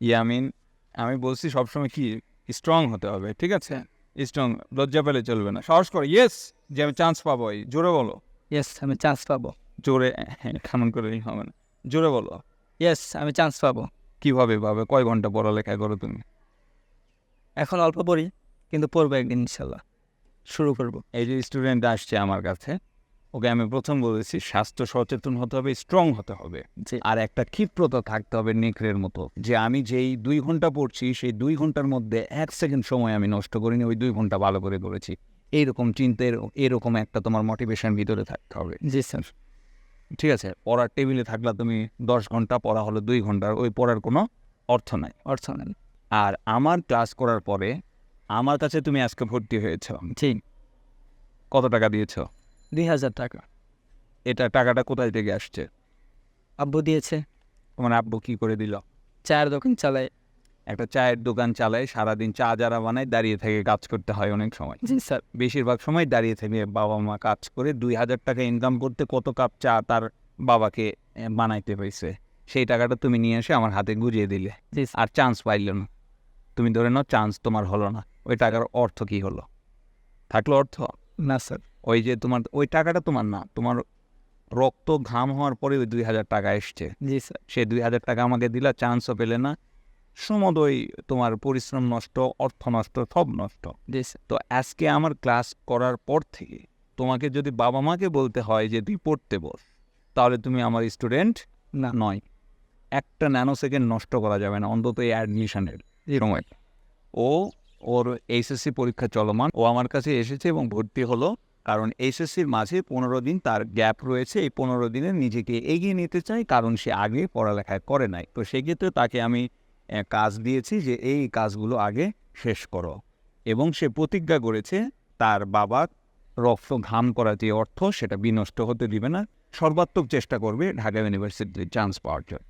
ইয়ামিন আমি বলছি সবসময় কি স্ট্রং হতে হবে ঠিক আছে? স্ট্রং লজ্জা পেলে চলবে না। সাহস করো ইয়েস যে আমি চান্স পাবো এই জোরে বলো। ইয়েস আমি চান্স পাবো। জোরে খামন করে হবে না। জোরে বলো। ইয়েস আমি চান্স পাবো। কীভাবে পাবে? কয় ঘণ্টা পড়ালেখা করো তুমি? এখন অল্প পড়ি কিন্তু পড়ব একদিন ইনশাল্লাহ। শুরু করব। এই যে স্টুডেন্ট আসছে আমার কাছে ওকে আমি প্রথম বলেছি স্বাস্থ্য সচেতন হতে হবে স্ট্রং হতে হবে। আর একটা ক্ষিপ্রতা থাকতে হবে নেকড়ের মতো যে আমি যেই দুই ঘণ্টা পড়ছি সেই দুই ঘণ্টার মধ্যে এক সেকেন্ড সময় আমি নষ্ট করিনি ওই দুই ঘণ্টা ভালো করে করেছি। এইরকম চিন্তার এরকম একটা তোমার মোটিভেশন ভিতরে থাকতে হবে। জি স্যার। ঠিক আছে পড়ার টেবিলে থাকলে তুমি দশ ঘণ্টা পড়া হলো দুই ঘণ্টার ওই পড়ার কোনো অর্থ নাই। অর্থ নেন আর আমার ক্লাস করার পরে আমার কাছে তুমি আজকে ভর্তি হয়েছ। জি। কত টাকা দিয়েছ? দুই হাজার টাকা। এটা টাকাটা কোথায় থেকে আসছে? আব্বু দিয়েছে। তোমার আব্বু কি করে দিল? চায়ের দোকান চালায়। একটা চায়ের দোকান চালায় সারাদিন চা যারা বানায় দাঁড়িয়ে থেকে কাজ করতে হয় অনেক সময়। জি স্যার। বেশিরভাগ সময় দাঁড়িয়ে থেকে বাবা মা কাজ করে দুই হাজার টাকা ইনকাম করতে কত কাপ চা তার বাবাকে এ, বানাইতে হয়েছে। সেই টাকাটা তুমি নিয়ে এসে আমার হাতে গুজিয়ে দিলে। জি স্যার। আর চান্স পাইলে না। তুমি ধরে নাও চান্স তোমার হলো না। ওই টাকার অর্থ কি হলো? থাকল অর্থ? না স্যার। ওই যে তোমার ওই টাকাটা তোমার না তোমার রক্ত ঘাম হওয়ার পরে ওই দুই হাজার টাকা এসছে। জি স্যার। সে দুই হাজার টাকা আমাকে দিলা চান্সও পেলে না। সমদই তোমার পরিশ্রম নষ্ট অর্থ নষ্ট সব নষ্ট। জি স্যার। তো আজকে আমার ক্লাস করার পর থেকে তোমাকে যদি বাবা মাকে বলতে হয় যে তুই পড়তে বস তাহলে তুমি আমার স্টুডেন্ট না। নয়। একটা ন্যানো সেকেন্ড নষ্ট করা যাবে না অন্তত এই অ্যাডমিশনের সময়। ও ওর এইচএসসি পরীক্ষা চলমান। ও আমার কাছে এসেছে এবং ভর্তি হলো কারণ এসএসসির মাঝে পনেরো দিন তার গ্যাপ রয়েছে, এই পনেরো দিনে নিজেকে এগিয়ে নিতে চাই, কারণ সে আগে পড়ালেখায় করে নাই। তো সেক্ষেত্রে তাকে আমি কাজ দিয়েছি যে এই কাজগুলো আগে শেষ করো। এবং সে প্রতিজ্ঞা করেছে, তার বাবা রক্ত ঘাম করা যে অর্থ, সেটা বিনষ্ট হতে দিবে না। সর্বাত্মক চেষ্টা করবে ঢাকা ইউনিভার্সিটিতে চান্স পাওয়ার জন্য।